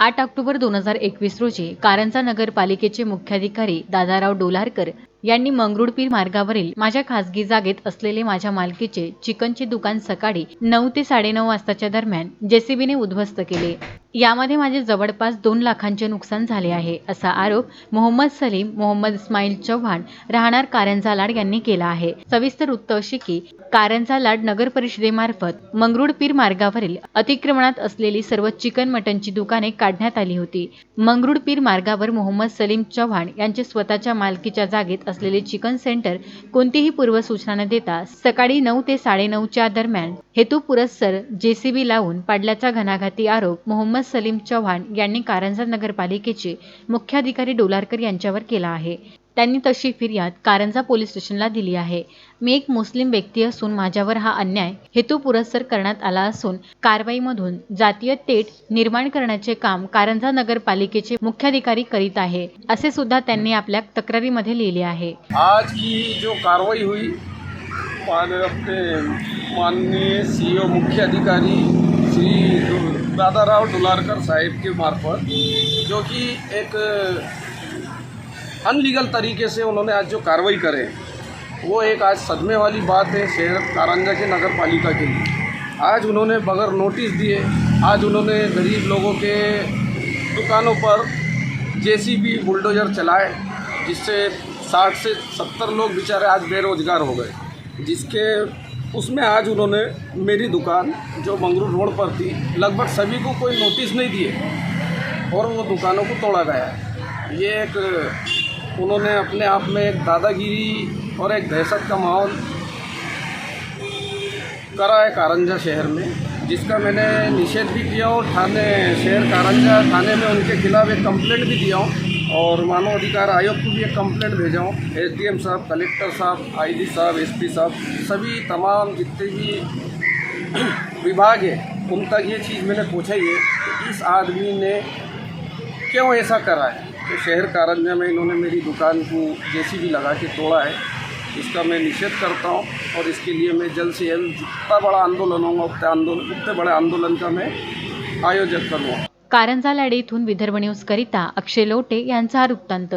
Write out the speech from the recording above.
आठ ऑक्टोबर दोन हजार एकवीस रोजी कारंजा नगरपालिकेचे मुख्याधिकारी दादाराव डोलारकर यांनी मंगरुळपीर मार्गावरील माझ्या खासगी जागेत असलेले माझ्या मालकीचे चिकनचे दुकान सकाळी नऊ ते साडेनऊ वाजताच्या दरम्यान जेसीबीने उद्ध्वस्त केले. यामध्ये माझे जवळपास दोन लाखांचे नुकसान झाले आहे असा आरोप मोहम्मद सलीम मोहम्मद इस्माईल चव्हाण राहणार कारंजा लाड यांनी केला आहे. सविस्तर वृत्त अशी की कारंजा लाड नगर परिषदेमार्फत मंगरुळपीर मार्गावरील अतिक्रमणात असलेली सर्व चिकन मटनची दुकाने काढण्यात आली होती. मंगरुळपीर मार्गावर मोहम्मद सलीम चव्हाण यांचे स्वतःच्या मालकीच्या जागेत असलेले चिकन सेंटर कोणतीही पूर्वसूचना न देता सकाळी नऊ ते साडेनऊच्या दरम्यान हेतू पुरस्सर जेसीबी लावून पाडल्याचा घणाघाती आरोप मोहम्मद सलीम चव्हाण यांनी कारंजा नगरपालिकेचे मुख्याधिकारी डोलारकर यांच्यावर केला आहे. त्यांनी तशी फिर्याद कारंजा पोलीस स्टेशनला दिली आहे. मी एक मुस्लिम व्यक्ती असून माझ्यावर हा अन्याय हेतुपुरस्सर करण्यात आला असून कारवाईमधून जातीय तेट निर्माण करण्याचे काम कारंजा नगरपालिकेचे मुख्याधिकारी करीत आहे असे सुद्धा त्यांनी आपल्या तक्रारीमध्ये लिहिले आहे. आज की जो कारवाई हुई माननीय मुख्य अधिकारी श्री दादाराव डुलारकर साहेब के मार्फत जो की एक अनलीगल तरीके से उन्होंने आज जो कार्रवाई करे, वो एक आज सदमे वाली बात है, शहर कारंजा के नगर पालिका के लिए। आज उन्होंने बगैर नोटिस दिए, आज उन्होंने गरीब लोगों के दुकानों पर जेसीबी, बुलडोजर चलाए, जिससे साठ से सत्तर लोग बेचारे आज बेरोजगार हो गए। जिसके, उसमें आज उन्होंने मेरी दुकान, जो मंगरू रोड पर थी, लगभग सभी को कोई नोटिस नहीं दिए, और वो दुकानों को तोड़ा गया। ये एक उन्होंने अपने आप में एक दादागिरी और एक दहशत का माहौल करा है कारंजा शहर में, जिसका मैंने निषेध भी किया और थाने, शहर कारंजा थाने में उनके खिलाफ एक कंप्लेंट भी दिया हूँ और मानव अधिकार आयोग को भी एक कंप्लेंट भेजा हूँ। एसडीएम साहब, कलेक्टर साहब, आईजी साहब, एसपी साहब, सभी तमाम जितने भी विभाग है, उन तक ये चीज़ मैंने पूछा ही है कि इस आदमी ने क्यों ऐसा करा है? तो शहर कारंजा में इन्होंने मेरी दुकान को जेसीबी लगा के तोड़ा है। इसका मैं निषेध करता हूँ और इसके लिए मैं जल्द से जल्द जितना बड़ा आंदोलन होगा उतने आंदोलन उतने बड़े आंदोलन का मैं आयोजन करूँगा। कारंजा लाडे इथून विदर्भ न्यूज करिता अक्षय लोटे यांचा हा वृत्तांत.